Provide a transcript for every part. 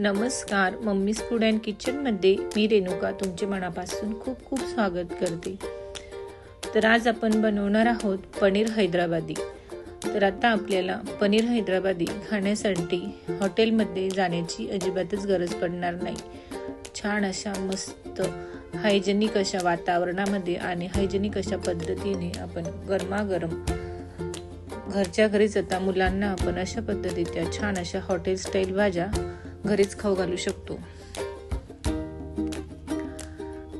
नमस्कार mummies food and किचनमध्ये मी रेणुका तुमचे मनापासून खूप खूप स्वागत करते. तर आज आपण बनवणार आहोत पनीर हैदराबादी. तर आता आपल्याला पनीर हैदराबादी खाण्यासाठी हॉटेलमध्ये जाण्याची अजिबातच गरज पडणार नाही. छान अशा मस्त हायजेनिक अशा वातावरणामध्ये आणि हायजेनिक अशा पद्धतीने आपण गरमागरम घरच्या घरीच आता मुलांना आपण अशा पद्धतीच्या छान अशा हॉटेल स्टाईल भाज्या घरीच खाऊ घालू शकतो.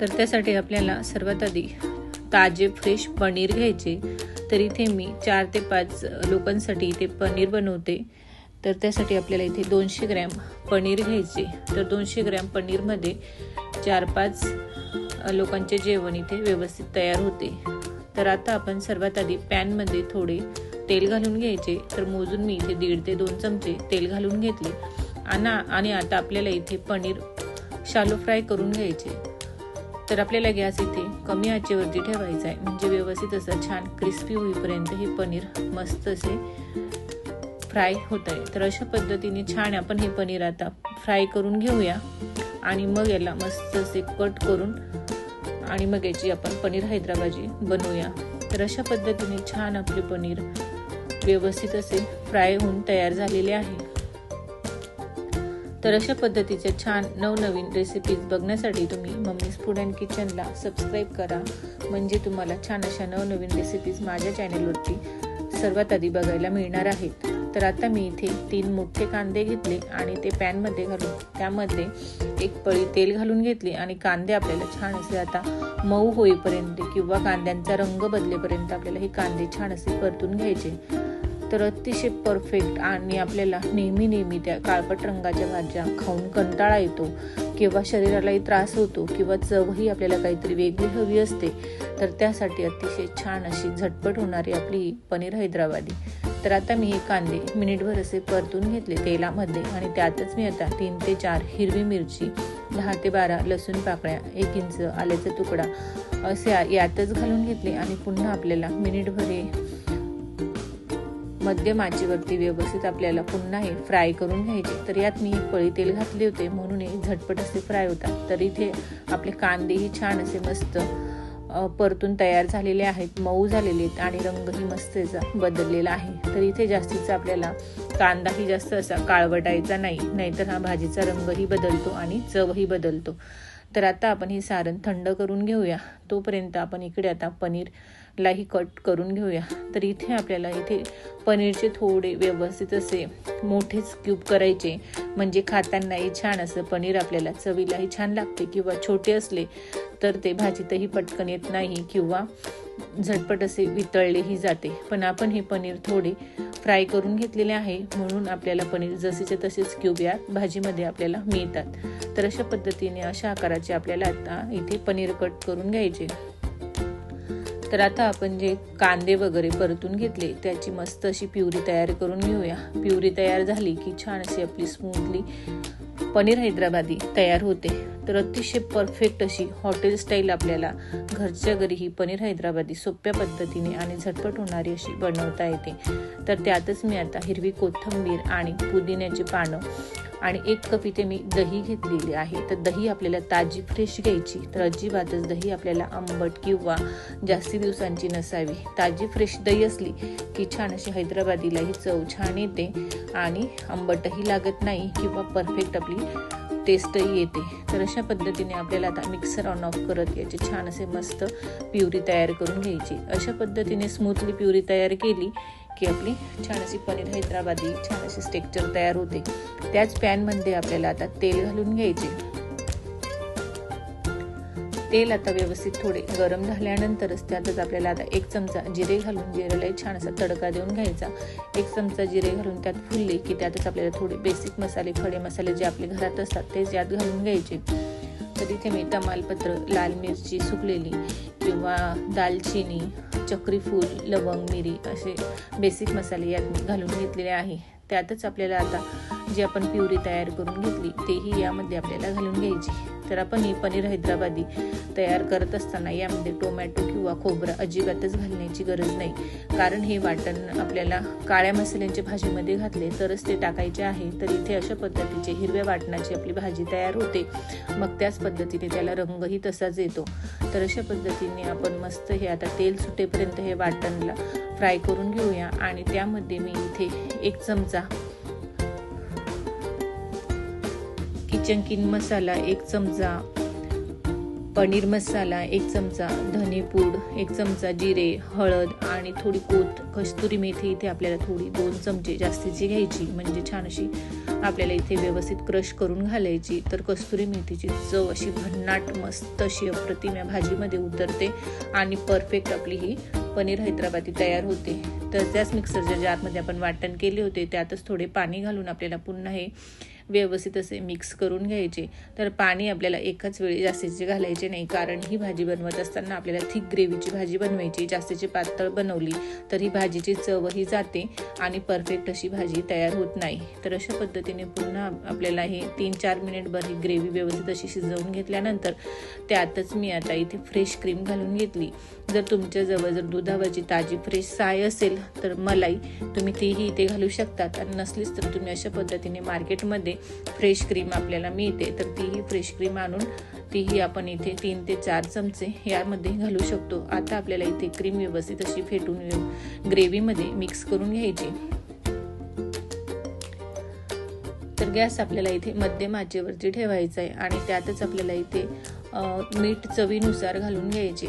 तर त्यासाठी आपल्याला सर्वात आधी ताजे फ्रेश पनीर घ्यायचे. तर इथे मी चार ते पाच लोकांसाठी इथे पनीर बनवते. तर त्यासाठी आपल्याला इथे दोनशे ग्रॅम पनीर घ्यायचे. तर दोनशे ग्रॅम पनीरमध्ये चार पाच लोकांचे जेवण इथे व्यवस्थित तयार होते. तर आता आपण सर्वात आधी पॅनमध्ये थोडे तेल घालून घ्यायचे. तर मोजून मी इथे दीड ते दोन चमचे तेल घालून घेतले. आणा आणि आता आपल्याला इथे पनीर शालो फ्राय करून घ्यायचे. तर आपल्याला गॅस इथे कमी आचेवरती ठेवायचा आहे. म्हणजे व्यवस्थित असं छान क्रिस्पी होईपर्यंत हे पनीर मस्त असे फ्राय होत आहे. तर अशा पद्धतीने छान आपण हे पनीर आता फ्राय करून घेऊया. आणि मग याला मस्त असे कट करून आणि मग याची आपण पनीर हैदराबादी बनवूया. तर अशा पद्धतीने छान आपले पनीर व्यवस्थित असे फ्राय होऊन तयार झालेले आहे. तर अशा पद्धतीच्या छान नवनवीन रेसिपीज बघण्यासाठी तुम्ही मम्मीज फूड अँड किचनला सबस्क्राईब करा. म्हणजे तुम्हाला छान अशा नवनवीन रेसिपीज माझ्या चॅनेलवरती सर्वात आधी बघायला मिळणार आहेत. तर आता मी इथे तीन मोठे कांदे घेतले आणि ते पॅनमध्ये घालून त्यामध्ये एक पळी तेल घालून घेतली आणि कांदे आपल्याला छान असे आता मऊ होईपर्यंत किंवा कांद्यांचा रंग बदलेपर्यंत आपल्याला हे कांदे छान असे परतून घ्यायचे. तर अतिशय परफेक्ट आणि आपल्याला नेहमी नेहमी त्या काळपट रंगाच्या भाज्या खाऊन कंटाळा येतो किंवा शरीरालाही त्रास होतो किंवा चवही आपल्याला काहीतरी वेगळी हवी असते तर त्यासाठी अतिशय छान अशी झटपट होणारी आपली पनीर हैदराबादी. तर आता मी हे कांदे मिनिटभर असे परतून घेतले तेलामध्ये आणि त्यातच मी आता तीन ते चार हिरवी मिरची दहा ते बारा लसूण पाकळ्या एक इंच आल्याचा तुकडा असे यातच घालून घेतले आणि पुन्हा आपल्याला मिनिटभर हे मध्यम आचेवरती व्यवस्थित आपल्याला पुन्हा हे फ्राय करून घ्यायचे. तर यात मी एक पळी तेल घातले होते म्हणून हे झटपट असे फ्राय होतात. तर इथे आपले कांदेही छान असे मस्त परतून तयार झालेले आहेत मऊ झालेले आहेत आणि रंगही मस्त याचा बदललेला आहे. तर इथे जास्तीचा आपल्याला कांदाही जास्त असा काळवटायचा नाही नाहीतर हा भाजीचा रंगही बदलतो आणि चवही बदलतो. तर आता आपण हे सारण थंड करून घेऊया. तोपर्यंत आपण इकडे आता पनीर लाही कट करून घेऊया. तर इथे आपल्याला इथे पनीरचे थोडे व्यवस्थित असे मोठेच क्यूब करायचे. म्हणजे खातानाही छान असं पनीर आपल्याला चवीलाही छान लागते किंवा छोटे असले तर ते भाजीतही पटकन येत नाही किंवा झटपट असे वितळलेही जाते. पण आपण हे पनीर थोडे फ्राय करून घेतलेले आहे. म्हणून आपल्याला पनीर जसेचे तसेच क्यूब या भाजीमध्ये आपल्याला मिळतात. तर अशा पद्धतीने अशा आकाराचे आपल्याला आता इथे पनीर कट करून घ्यायचे. तर आता आपण जे कांदे वगैरे परतून घेतले त्याची मस्त अशी प्युरी तयार करून घेऊया. प्युरी तयार झाली की छान अशी आपली स्मूथली पनीर हैदराबादी तयार होते. तर अतिशय परफेक्ट अशी हॉटेल स्टाईल आपल्याला घरच्या घरी ही पनीर हैदराबादी सोप्या पद्धतीने आणि झटपट होणारी अशी बनवता येते. तर त्यातच मी आता हिरवी कोथिंबीर आणि पुदिन्याची पानं आणि एक कप इथे मी दही घेतलेली आहे. तर दही आपल्याला ताजी फ्रेश घ्यायची. तर अजिबातच दही आपल्याला आंबट किंवा जास्ती दिवसांची नसावी. ताजी फ्रेश दही असली की छान अशी हैदराबादीलाही चव छान येते आणि आंबटही लागत नाही किंवा परफेक्ट आपली टेस्टही येते. तर अशा पद्धतीने आपल्याला आता मिक्सर ऑन ऑफ करत याचे छान असे मस्त प्युरी तयार करून घ्यायची. अशा पद्धतीने स्मूथली प्युरी तयार केली की आपली छान अशी पनीर हैदराबादी छान अशी स्टेक्चर तयार होते. त्याच पॅनमध्ये आपल्याला आता तेल घालून घ्यायचे. तेल आता व्यवस्थित थोडे गरम झाल्यानंतरच त्यातच आपल्याला आता एक चमचा जिरे घालून जिरेला छान असा तडका देऊन घ्यायचा. एक चमचा जिरे घालून त्यात फुलले की त्यातच आपल्याला थोडे बेसिक मसाले खडे मसाले जे आपले घरात असतात तेच यात घालून घ्यायचे. तर इथे मी तमालपत्र लाल मिरची सुकलेली किंवा दालचिनी चक्रीफूल लवंग मिरी असे बेसिक मसाले यात घालून घेतलेले आहे. त्यातच आपल्याला आता जी आपण प्युरी तयार करून घेतली तेही यामध्ये आपल्याला घालून घ्यायची. तर आपण ही पनीर हैदराबादी तयार करत असताना यामध्ये टोमॅटो किंवा खोबरं अजिबातच घालण्याची गरज नाही. कारण हे वाटण आपल्याला काळ्या मसाल्यांच्या भाजीमध्ये घातले तरच ते टाकायचे आहे. तर इथे अशा पद्धतीचे हिरव्या वाटणाची आपली भाजी तयार होते. मग त्याच पद्धतीने त्याला रंगही तसाच येतो. तर अशा पद्धतीने आपण मस्त हे आता तेल सुटेपर्यंत हे वाटणला फ्राय करून घेऊया. आणि त्यामध्ये मी इथे एक चमचा चंकीन मसाला एक चमचा पनीर मसाला एक चमचा धनेपूड एक चमचा जिरे हळद आणि थोडी कोथ कस्तुरी मेथी इथे आपल्याला थोडी दोन चमचे जास्तीची घ्यायची. म्हणजे छान अशी आपल्याला इथे व्यवस्थित क्रश करून घालायची. तर कस्तुरी मेथीची चव अशी भन्नाट मस्त अशी अप्रतिम या भाजीमध्ये उतरते आणि परफेक्ट आपली ही पनीर हैदराबादी तयार होते. तर त्याच मिक्सरच्या जारमध्ये आपण वाटण केले होते. त्यातच थोडे पाणी घालून आपल्याला पुन्हा हे व्यवस्थित असे मिक्स करून घ्यायचे. तर पाणी आपल्याला एकाच वेळी जास्तीचे घालायचे नाही कारण ही भाजी बनवत असताना आपल्याला थिक ग्रेव्हीची भाजी बनवायची जास्तीची पातळ बनवली तर ही भाजीची चवही जाते आणि परफेक्ट अशी भाजी तयार होत नाही. तर अशा पद्धतीने पुन्हा आपल्याला हे तीन चार मिनिटभर ही ग्रेव्ही व्यवस्थित अशी शिजवून घेतल्यानंतर त्यातच मी आता इथे फ्रेश क्रीम घालून घेतली. जर तुमच्याजवळ जर दुधावरची ताजी फ्रेश साय असेल तर मलाई तुम्ही तीही इथे घालू शकतात आणि नसलीच तर तुम्ही अशा पद्धतीने मार्केटमध्ये फ्रेश क्रीम आपल्याला मिळते तर तीही फ्रेश क्रीम आणून तीही आपण इथे तीन ते चार चमचे यामध्ये घालू शकतो. आता आपल्याला इथे क्रीम व्यवस्थित अशी फेटून ग्रेव्हीमध्ये मिक्स करून घ्यायची. तर गॅस आपल्याला इथे मध्यम आचेवरती ठेवायचा आहे आणि त्यातच आपल्याला इथे मीठ चवीनुसार घालून घ्यायचे.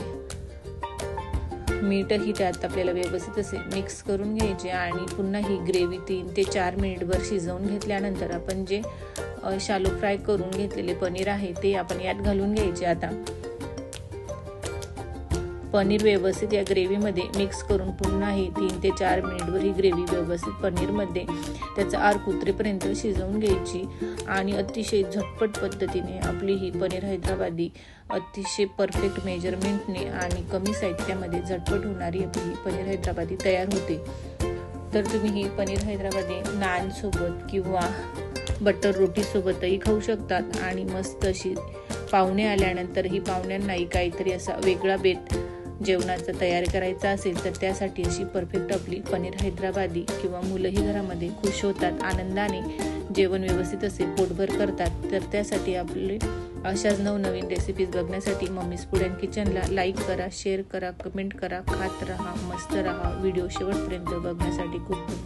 मीठही त्यात आपल्याला व्यवस्थित असे मिक्स करून घ्यायचे आणि पुन्हा ही ग्रेव्ही तीन ते चार मिनिटभर शिजवून घेतल्यानंतर आपण जे शालो फ्राय करून घेतलेले पनीर आहे ते आपण यात घालून घ्यायचे. आता पनीर व्यवस्थित या ग्रेव्हीमध्ये मिक्स करून पुन्हाही तीन ते चार मिनिटवर ही ग्रेव्ही व्यवस्थित पनीरमध्ये त्याचा आर कुत्रेपर्यंत शिजवून घ्यायची. आणि अतिशय झटपट पद्धतीने आपली ही पनीर हैदराबादी अतिशय परफेक्ट मेजरमेंटने आणि कमी साहित्यामध्ये झटपट होणारी आपली पनीर हैदराबादी तयार होते. तर तुम्ही ही पनीर हैदराबादी नानसोबत किंवा बटर रोटीसोबतही खाऊ शकतात. आणि मस्त अशी पाहुणे आल्यानंतर ही पाहुण्यांनाही काहीतरी असा वेगळा बेत जेवणाचा तयार करायचा असेल तर त्यासाठी अशी परफेक्ट आपली पनीर हैदराबादी किंवा मुलंही घरामध्ये खुश होतात आनंदाने जेवण व्यवस्थित असे पोटभर करतात. तर त्यासाठी आपले अशाच नवनवीन रेसिपीज बघण्यासाठी मम्मीज फूड अँड किचनला लाईक करा शेअर करा कमेंट करा खात राहा मस्त राहा. व्हिडिओ शेवटपर्यंत बघण्यासाठी खूप खूप